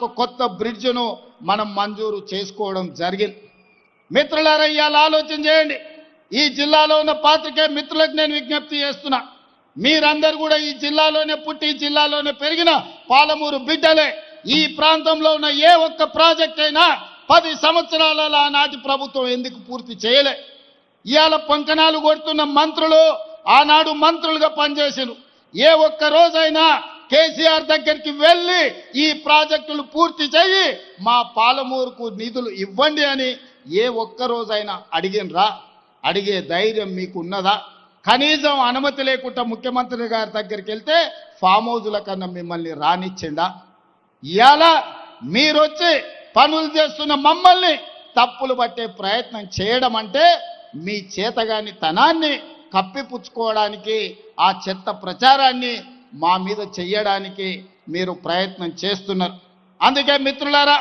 ఒక కొత్త బ్రిడ్జ్ను మనం మంజూరు చేసుకోవడం జరిగింది. మిత్రులారా ఇవాళ ఆలోచన చేయండి. ఈ జిల్లాలో ఉన్న పాత్రికే మిత్రులకు నేను విజ్ఞప్తి చేస్తున్నా. మీరందరూ కూడా ఈ జిల్లాలోనే పుట్టి జిల్లాలోనే పెరిగిన పాలమూరు బిడ్డలే. ఈ ప్రాంతంలో ఉన్న ఏ ఒక్క ప్రాజెక్ట్ అయినా పది సంవత్సరాల నాటి ప్రభుత్వం ఎందుకు పూర్తి చేయలే? ఇవాళ పంకణాలు కొడుతున్న మంత్రులు ఆనాడు మంత్రులుగా పనిచేసారు ఏ ఒక్క రోజైనా కేసీఆర్ దగ్గరికి వెళ్ళి ఈ ప్రాజెక్టులు పూర్తి చేయి మా పాలమూరుకు నిధులు ఇవ్వండి అని ఏ ఒక్క రోజైనా అడిగినరా అడిగే ధైర్యం మీకు ఉన్నదా కనీసం అనుమతి లేకుండా ముఖ్యమంత్రి గారి దగ్గరికి వెళ్తే ఫామ్ హౌజుల కన్నా మిమ్మల్ని రానిచ్చిండా? ఇవాళ మీరొచ్చి పనులు చేస్తున్న మమ్మల్ని తప్పులు పట్టే ప్రయత్నం చేయడం అంటే మీ చేతగాని తనాన్ని కప్పిపుచ్చుకోవడానికి ఆ చెత్త ప్రచారాన్ని మా మీద చెయ్యడానికి మీరు ప్రయత్నం చేస్తున్నారు. అందుకే మిత్రులారా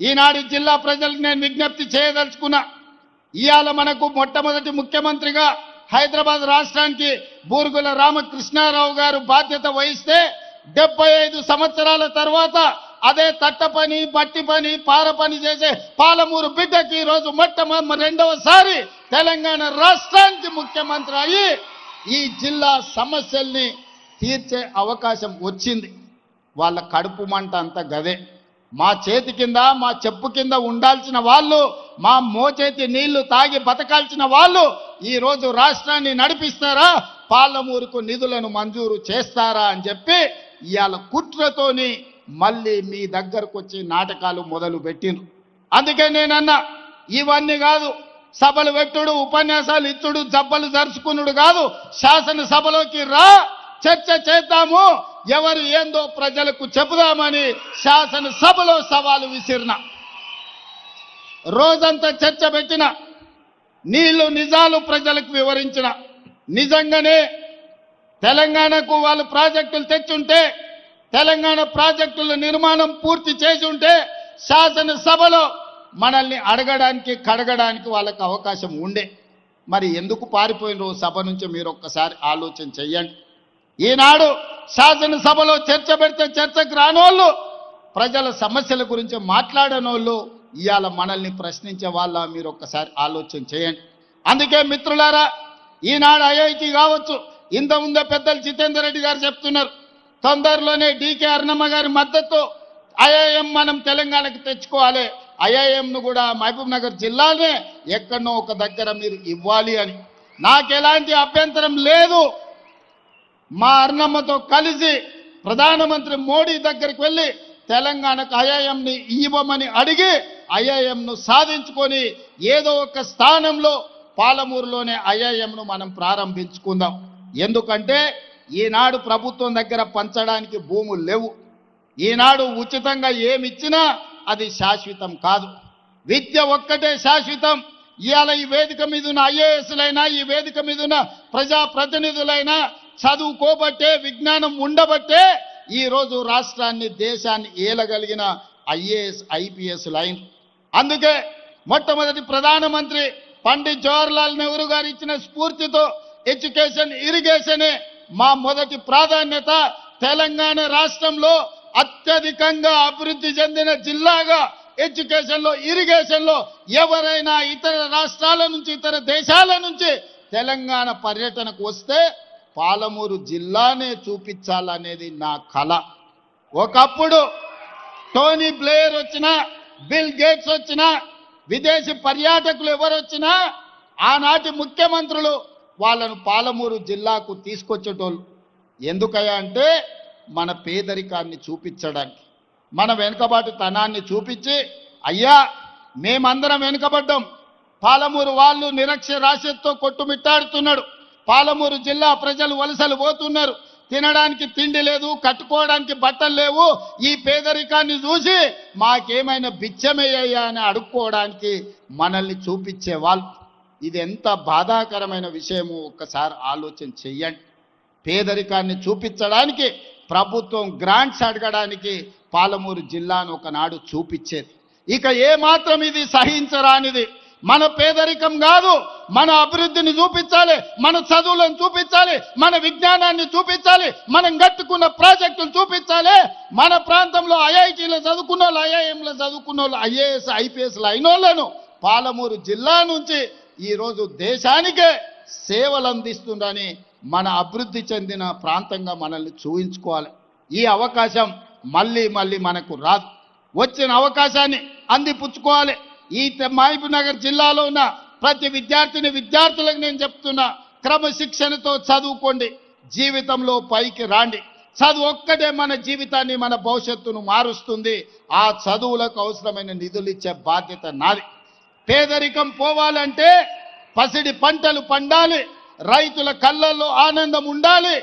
ఈనాడు జిల్లా ప్రజలకు నేను విజ్ఞప్తి చేయదలుచుకున్నా ఇవాళ మనకు మొట్టమొదటి ముఖ్యమంత్రిగా హైదరాబాద్ రాష్ట్రానికి బూర్గుల రామకృష్ణారావు గారు బాధ్యత వహిస్తే డెబ్బై ఐదు సంవత్సరాల తర్వాత అదే తట్ట పని బట్టి పని పార పని చేసే పాలమూరు బిడ్డకి ఈరోజు మొట్టమొదటి రెండవసారి తెలంగాణ రాష్ట్రానికి ముఖ్యమంత్రి అయ్యి ఈ జిల్లా సమస్యల్ని తీర్చే అవకాశం వచ్చింది. వాళ్ళ కడుపు మంట అంతా గదే. మా చేతి కింద మా చెప్పు కింద ఉండాల్సిన వాళ్ళు మా మోచేతి నీళ్ళు తాగి బతకాల్సిన వాళ్ళు ఈరోజు రాష్ట్రాన్ని నడిపిస్తారా? పాలమూరుకు నిధులను మంజూరు చేస్తారా అని చెప్పి ఇవాళ కుట్రతోని మళ్ళీ మీ దగ్గరకు వచ్చి నాటకాలు మొదలు పెట్టిండ్రు. అందుకే నేనన్నా ఇవన్నీ కాదు సభలు పెట్టుడు ఉపన్యాసాలు ఇచ్చుడు జబ్బలు జరుచుకునుడు కాదు శాసనసభలోకి రా చర్చ చేద్దాము. ఎవరు ఏందో ప్రజలకు చెబుదామని శాసనసభలో సవాలు విసిరిన. రోజంతా చర్చ పెట్టిన. నీళ్ళు నిజాలు ప్రజలకు వివరించిన. నిజంగానే తెలంగాణకు వాళ్ళు ప్రాజెక్టులు తెచ్చుంటే తెలంగాణ ప్రాజెక్టుల నిర్మాణం పూర్తి చేసి ఉంటే శాసనసభలో మనల్ని అడగడానికి కడగడానికి వాళ్ళకి అవకాశం ఉండే. మరి ఎందుకు పారిపోయినరు సభ నుంచి మీరు ఒక్కసారి ఆలోచన చెయ్యండి ఈనాడు శాసనసభలో చర్చ పెడితే చర్చకు రానోళ్ళు ప్రజల సమస్యల గురించి మాట్లాడనోళ్ళు ఇవాళ మనల్ని ప్రశ్నించే వాళ్ళ మీరు ఒక్కసారి ఆలోచన చేయండి. అందుకే మిత్రులారా ఈనాడు ఐఐటి కావచ్చు ఇంత ముందే పెద్దలు జితేందర్ రెడ్డి గారు చెప్తున్నారు తొందరలోనే డీకే అర్ణమ్మ గారి మద్దతు ఐఐఎం మనం తెలంగాణకు తెచ్చుకోవాలి. ఐఐఎంను కూడా మహబూబ్ నగర్ జిల్లానే ఎక్కడనో ఒక దగ్గర మీరు ఇవ్వాలి అని. నాకు ఎలాంటి అభ్యంతరం లేదు. మా అర్ణమ్మతో కలిసి ప్రధానమంత్రి మోడీ దగ్గరికి వెళ్ళి తెలంగాణకు ఐఐఎంని ఇవ్వమని అడిగి ఐఐఎంను సాధించుకొని ఏదో ఒక స్థానంలో పాలమూరులోనే ఐఐఎంను మనం ప్రారంభించుకుందాం. ఎందుకంటే ఈనాడు ప్రభుత్వం దగ్గర పంచడానికి భూములు లేవు. ఈనాడు ఉచితంగా ఏమిచ్చినా అది శాశ్వతం కాదు. విద్య ఒక్కటే శాశ్వతం. ఇవాళ ఈ వేదిక మీద ఉన్న ఐఏఎస్లైనా ఈ వేదిక మీద ఉన్న ప్రజాప్రతినిధులైనా చదువుకోబట్టే విజ్ఞానం ఉండబట్టే ఈరోజు రాష్ట్రాన్ని దేశాన్ని ఏలగలిగిన ఐఏఎస్ ఐపీఎస్ లైన్. అందుకే మొట్టమొదటి ప్రధానమంత్రి పండిత్ జవహర్లాల్ నెహ్రూ గారు ఇచ్చిన స్ఫూర్తితో ఎడ్యుకేషన్ ఇరిగేషనే మా మొదటి ప్రాధాన్యత. తెలంగాణ రాష్ట్రంలో అత్యధికంగా అభివృద్ధి చెందిన జిల్లాగా ఎడ్యుకేషన్లో ఇరిగేషన్లో ఎవరైనా ఇతర రాష్ట్రాల నుంచి ఇతర దేశాల నుంచి తెలంగాణ పర్యటనకు వస్తే పాలమూరు జిల్లానే చూపించాలనేది నా కళ ఒకప్పుడు టోనీ బ్లేయర్ వచ్చినా బిల్ గేట్స్ వచ్చినా విదేశీ పర్యాటకులు ఎవరు వచ్చినా ఆనాటి ముఖ్యమంత్రులు వాళ్ళను పాలమూరు జిల్లాకు తీసుకొచ్చేటోళ్ళు. ఎందుకయ్యా అంటే మన పేదరికాన్ని చూపించడానికి మన వెనుకబాటు తనాన్ని చూపించి అయ్యా మేమందరం వెనుకబడ్డాం. పాలమూరు వాళ్ళు నిరక్షరాస్యతతో కొట్టుమిట్టాడుతున్నాడు. పాలమూరు జిల్లా ప్రజలు వలసలు పోతున్నారు. తినడానికి తిండి లేదు కట్టుకోవడానికి బట్టలు లేవు. ఈ పేదరికాన్ని చూసి మాకేమైనా బిచ్చమయ్యా అని అడుక్కోవడానికి మనల్ని చూపించే వాళ్ళు. ఇది ఎంత బాధాకరమైన విషయము ఒక్కసారి ఆలోచన చెయ్యండి. పేదరికాన్ని చూపించడానికి ప్రభుత్వం గ్రాంట్స్ అడగడానికి పాలమూరు జిల్లాను ఒకనాడు చూపించేది. ఇక ఏమాత్రం ఇది సహించరానిది. మన పేదరికం కాదు మన అభివృద్ధిని చూపించాలి మన చదువులను చూపించాలి మన విజ్ఞానాన్ని చూపించాలి మనం కట్టుకున్న ప్రాజెక్టులు చూపించాలి. మన ప్రాంతంలో ఐఐటీలో చదువుకున్న వాళ్ళు ఐఐఎంలో చదువుకున్న వాళ్ళు ఐఏఎస్ ఐపీఎస్లు అయిన వాళ్ళను పాలమూరు జిల్లా నుంచి ఈరోజు దేశానికే సేవలు అందిస్తుందని మన అభివృద్ధి చెందిన ప్రాంతంగా మనల్ని చూయించుకోవాలి. ఈ అవకాశం మళ్ళీ మళ్ళీ మనకు రాదు వచ్చిన అవకాశాన్ని అందిపుచ్చుకోవాలి. ఈ తె- నగర్ జిల్లాలో ఉన్న ప్రతి విద్యార్థిని విద్యార్థులకు నేను చెప్తున్నా క్రమశిక్షణతో చదువుకోండి జీవితంలో పైకి రాండి. చదువు ఒక్కటే మన జీవితాన్ని మన భవిష్యత్తును మారుస్తుంది. ఆ చదువులకు అవసరమైన నిధులు ఇచ్చే బాధ్యత నాది. పేదరికం పోవాలంటే పసిడి పంటలు పండాలి రైతుల కళ్ళల్లో ఆనందం ఉండాలి